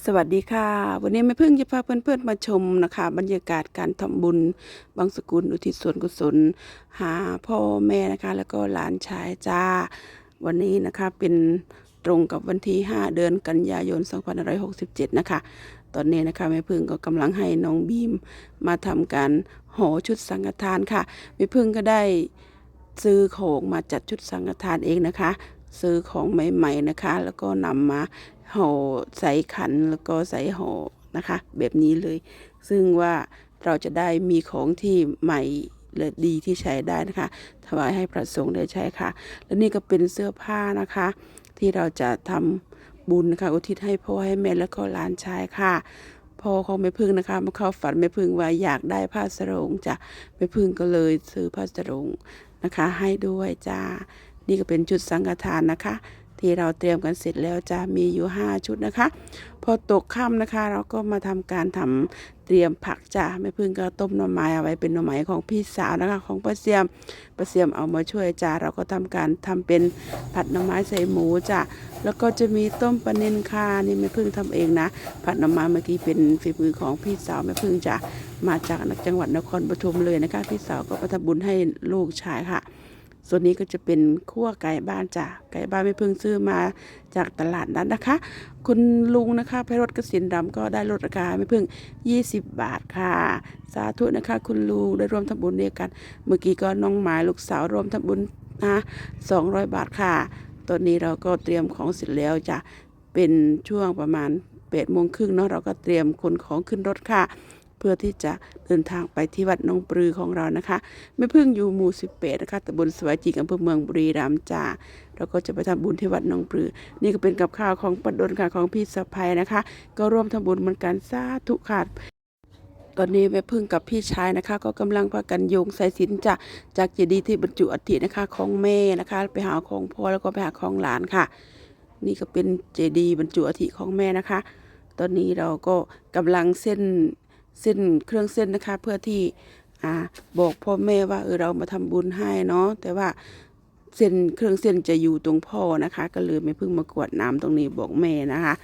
สวัสดีค่ะ วันนี้แม่พึ่งจะพาเพื่อนๆมาชมนะคะ บรรยากาศการทำบุญบางสกุลอุทิศส่วนกุศล หาพ่อแม่นะคะ แล้วก็หลานชายจ้า วันนี้นะคะเป็นตรงกับวันที่ 5 เดือนกันยายน 2567 นะคะ ตอนนี้นะคะแม่พึ่งก็กำลังให้น้องบีมมาทำการห่อชุดสังฆทานค่ะแม่พึ่งก็ได้ซื้อของมาจัดชุดสังฆทานเองนะคะซื้อของใหม่ ๆนะคะ แล้วก็นำมา ห่อใส่ขันแล้วก็ใส่ห่อนะคะ แบบนี้เลย ซึ่งว่าเราจะได้มีของที่ใหม่และดีที่ใช้ได้นะคะ ถวายให้พระสงฆ์ได้ใช้ค่ะ และนี่ก็เป็นเสื้อผ้านะคะ ที่เราจะทำบุญนะคะอุทิศให้พ่อให้แม่แล้วก็หลานชายค่ะพ่อของแม่พึ่งนะคะมาเข้าฝันแม่พึ่งว่าอยากได้ผ้าสรงจ้ะแม่พึ่งก็เลยซื้อผ้าสรงนะคะ ให้ด้วยจ้านี่ก็เป็นชุดสังฆทานนะคะ ที่เราเตรียมกันเสร็จแล้วจะมีอยู่ 5 ชุดนะคะ พอตกค่ำนะคะ เราก็มาทำการทำเตรียมผักจ้าแม่พึ่งก็ต้มหน่อไม้เอาไว้เป็นหน่อไม้ของพี่สาวนะคะ ของป้าเสียมป้าเสียมเอามาช่วยจ้าเราก็ทำการทำเป็นผัดหน่อไม้ใส่หมูจ้าแล้วก็จะมีต้มปลาเนินคานี่แม่พึ่งทำเองนะ ผัดหน่อไม้เมื่อกี้เป็นฝีมือของพี่สาวแม่พึ่งจ้ามาจากจังหวัดนครปฐมเลยนะคะ พี่สาวก็มาทำบุญให้ลูกชายค่ะ ส่วนนี้ก็จะเป็นขั้วไก่บ้านจ้ะไก่บ้านไม่เพิ่งซื้อมาจากตลาดนั้นนะคะ คุณลุงนะคะไพรถกสินดำก็ได้ลดราคาไม่เพิ่ง 20 บาทค่ะ สาธุนะคะ คุณลุงได้ร่วมทำบุญด้วยกัน เมื่อกี้ก็น้องหมายลูกสาวร่วมทำบุญนะ200บาทค่ะ ตอนนี้เราก็เตรียมของเสร็จแล้วจ้ะเป็นช่วงประมาณ8โมงครึ่งเนาะเราก็เตรียมขนของขึ้นรถค่ะ พื่อที่จะเดินทางไปที่วัดนองปลือของเรานะคะไม่เพิ่งอยู่หมู่18นะคะตำบลสวายจีกอำเภอเมืองบุรีรัมย์จ้าเราก็จะไปทำบุญที่วัดนองปลือ นี่ก็เป็นกับข้าวของปัดดนค่ะของพี่สะพายนะคะ ก็ร่วมทำบุญเหมือนกันสาธุค่ะตอนนี้แม่พึ่งกับพี่ชายนะคะ ก็กำลังพากันโยงสายสินจากจากเจดีย์ที่บรรจุอัฐินะคะของแม่นะคะ ไปหาของพ่อแล้วก็ไปหาของหลานค่ะ นี่ก็เป็นเจดีย์บรรจุอัฐิของแม่นะคะ ตอนนี้เราก็กำลังเส้น เส้นเครื่องเส้นนะคะ เพื่อที่อ่าบอกพ่อแม่ว่าเออเรามาทำบุญให้เนาะแต่ว่าเส้นเครื่องเส้นจะอยู่ตรงพ่อนะคะ ก็เลยไม่เพิ่งมากรวดน้ำตรงนี้บอกแม่นะคะ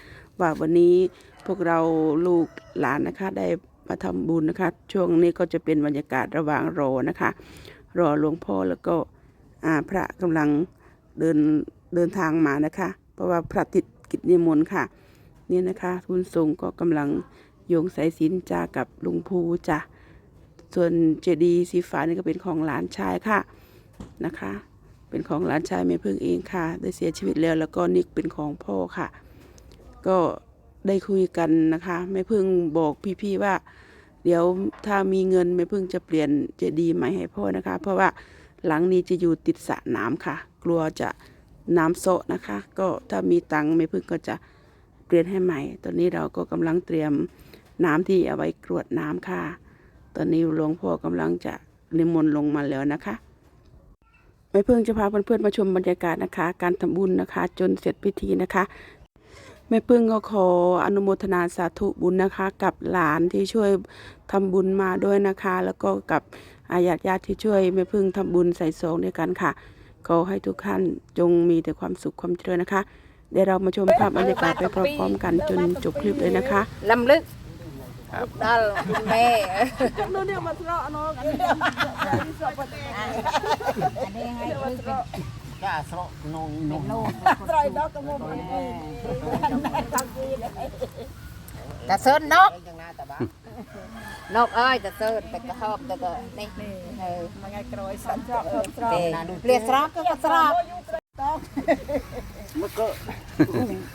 ว่าวันนี้พวกเราลูกหลานนะคะ ได้มาทำบุญนะคะ ช่วงนี้ก็จะเป็นบรรยากาศระหว่างรอนะคะ รอหลวงพ่อแล้วก็พระกำลังเดินเดินทางมานะคะ เพราะว่าพระติดกิจนิมนต์ค่ะ นี่นะคะทุนทรงก็กำลัง โยงสายสิญจนจากับลุงภูจ้ะส่วนเจดีสีฟ้านี่ก็เป็นของหลานชายค่ะนะคะ เป็นของหลานชายแม่พึ่งเองค่ะ ได้เสียชีวิตแล้วแล้วก็นี่เป็นของพ่อค่ะ ก็ได้คุยกันนะคะแม่พึ่งบอกพี่ๆว่า เดี๋ยวถ้ามีเงินแม่พึ่งจะเปลี่ยนเจดีใหม่ให้พ่อนะคะ เพราะว่าหลังนี้จะอยู่ติดสระน้ำค่ะ กลัวจะน้ำโซะนะคะ ก็ถ้ามีตังค์แม่พึ่งก็จะเปลี่ยนให้ใหม่ ตอนนี้เราก็กำลังเตรียม น้ำที่เอาไว้กรวดน้ำค่ะ ตอนนี้หลวงพ่อกำลังจะนิมนต์ลงมาแล้วนะคะแม่พึ่งจะพาเพื่อนๆมาชมบรรยากาศนะคะ การทำบุญนะคะ จนเสร็จพิธีนะคะแม่พึ่งก็ขออนุโมทนาสาธุบุญนะคะ กับหลานที่ช่วยทำบุญมาด้วยนะคะ แล้วก็กับอาญาติญาติที่ช่วยแม่พึ่งทำบุญใส่ซองด้วยกันค่ะขอให้ทุกท่านจงมีแต่ความสุขความเจริญนะคะเดี๋ยวเรามาชมภาพบรรยากาศไปพร้อมๆกันจนจบคลิปเลยนะคะลำลึก ดัลแม่นู่นเนี่ยมาเลาะเนาะอันนี้ให้คือเป็นจ้าสระนงนงลูกตรอยดอกกระมมเองตักกีเลยแต่เซิร์นนกจังหน้าตาบ้านกเอ้ยแต่เซิร์นแต่กระหอบแต่ก็นี่เออมาไงกรอยสันจอกตรอเตเรียกสระก็สระ មក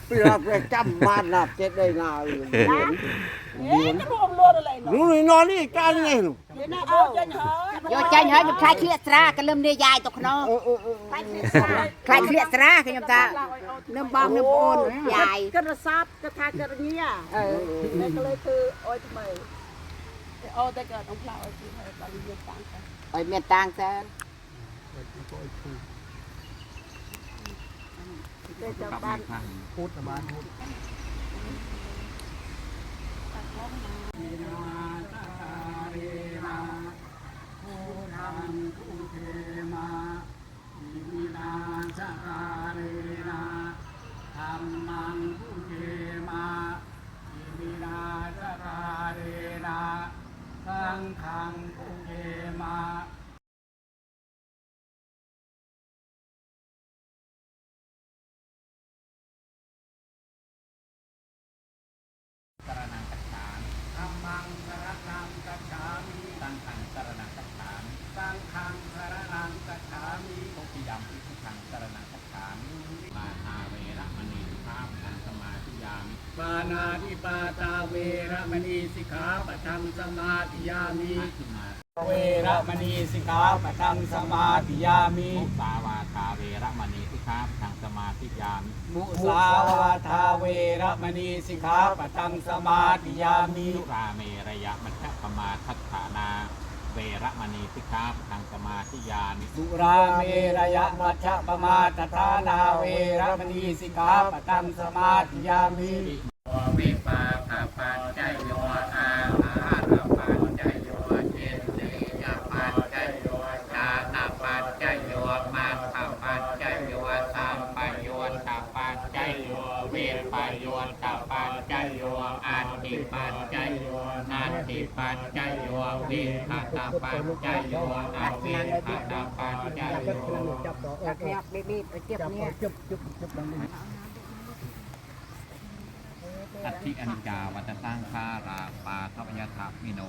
ពីរ៉ាប្រចាំបានណាចេះដេណាលឿនហេទៅអមលួនឡើយនោះនោះនេះកាលនេះនោះយកចាញ់ហើយយកចាញ់ហើយខ្ញុំខ្លាចឃ្លៀកស្រាកលឹមនេះយាយទៅខ្នងខ្លាចឃ្លៀកស្រាខ្ញុំថានឹមបងនឹមប្អូនយាយគិតរសពគិតថាគិតរញាអឺតែក្លេគឺអុយថ្មីអូតែក៏អំផ្លាអុយទីហើយបើយើងតាំងតែអុយមានតាំងតែអុយឈូ ไมเอาแต่เกิดองค์พระโอ้ยที่ให้ตอนนี้ยังต่างกันไปเมียนต่างแสนเดี๋ยวจะบ้านพูดตะบ้านพูดธรรมังพุ สรณคถามิปาตาเวระมณีสิกขาปังสมาธิยามิปานาติปาตาเวระมณีสิกขาปังสมาธิยามิมัเวรมณีสิกขาปังสมาธิยามิมุาวาทาเวระมณีสิกขาปัจจังสมาธิยามิมุสาวาทาเวระมณีสิกขาปัจจังสมาธิยามิยุราเมระยะมัชฌะปมาทัฏฐานา เวระมณีสิกขาทางสมาธิยานิสุราเมระยะมัชฌะปมาตทานาเวระมณีสิกขาปทังสมาธิยามิวิปาคาปัจจโยอาหารปัจจโยเจติยาปัจจโยชาตปัจจโยมาคปัจจโยสัมปโยตปัจจโย เวปโยตปัจจโยอัตติปัจจโยนัตติปัจจโยวิหัตปัจจโยอัตติหัตปัจจโยจากเนี้ยบีบๆไปเจ็บเนี่ยอัตถิอนิจจาวัตตังคาราปาทวยทัพมิโน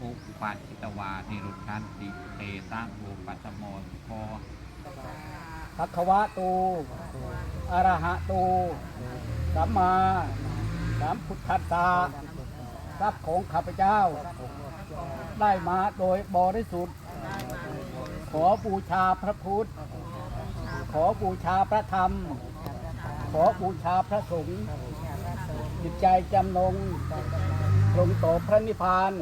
อุปปัชชิตวานิรุชันติเตตังอุปัสโมโค ภควะตูอรหะตูสัมมาสัมพุทธัสสะทรัพย์ของข้าพเจ้า ได้มาโดยบริสุทธิ์ ขอบูชาพระพุทธ ขอบูชาพระธรรม ขอบูชาพระสงฆ์จิตใจจำนงตรงต่อพระนิพพาน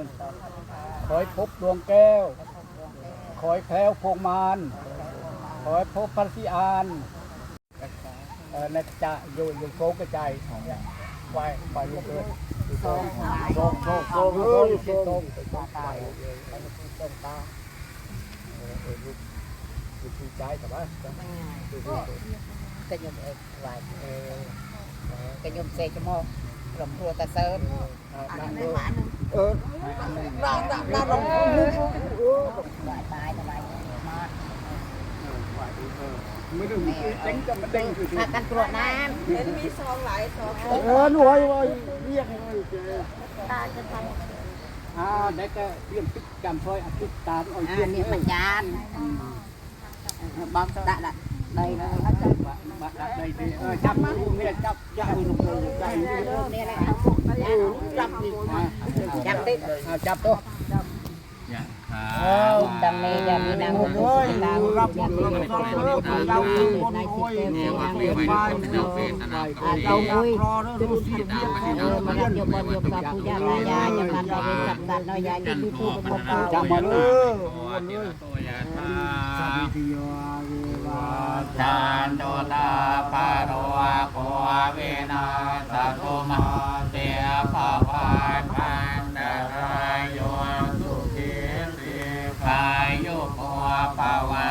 ขอให้พบดวงแก้วขอให้แคล้วพวงมาร ขอให้พบพระสิอานเอ่อในจะอยู่อยู่โซกระจายไว้ไปลูกเลยโซงโซงโซงโซงโซงโซงโซงโซงตายโซงตาเออเออลูกลูใจแต่ว่าก็ยมเอกไหวก็ยมเสกจมอหลมครัวตะเซิร์ฟนั่งเออน่าน่าน่าลองนึกเออไหวตายทำไมมา ไม่ได้เต็งจะมาเต็งอยู่ที่พากันตรวจน้เห็นมีซองหลายซองเออหน่วยว่าเรียกเลยเจ้ำตาจะทำอ่าได้ก็เตรียมติดจำซอยอธิษฐานเอาอ่าเทียนเนี่ยมันจานบางตะละ đây là บัตรได้ดีเออจับมือเนี่ยจับจับมือลงเลยจับมือเนี่ยแหละจับนี่จับติดอ่าจับตัว ทุกตัเมยามีนางบุญตาบุรับบุญรัเลิกเราคือคนรวเนี่ยว่าเรียกไเป็นนาคตเราคุยทุกสิ่งที่เราเริ่มมาแยกบอลยกกับผู้ยากายาจะมันเราเป็นสัตบัดเรายาที่ผู้ผู้คนเกังมัโนตตาปารวะโคเวนาสัตุมาเตภาาวา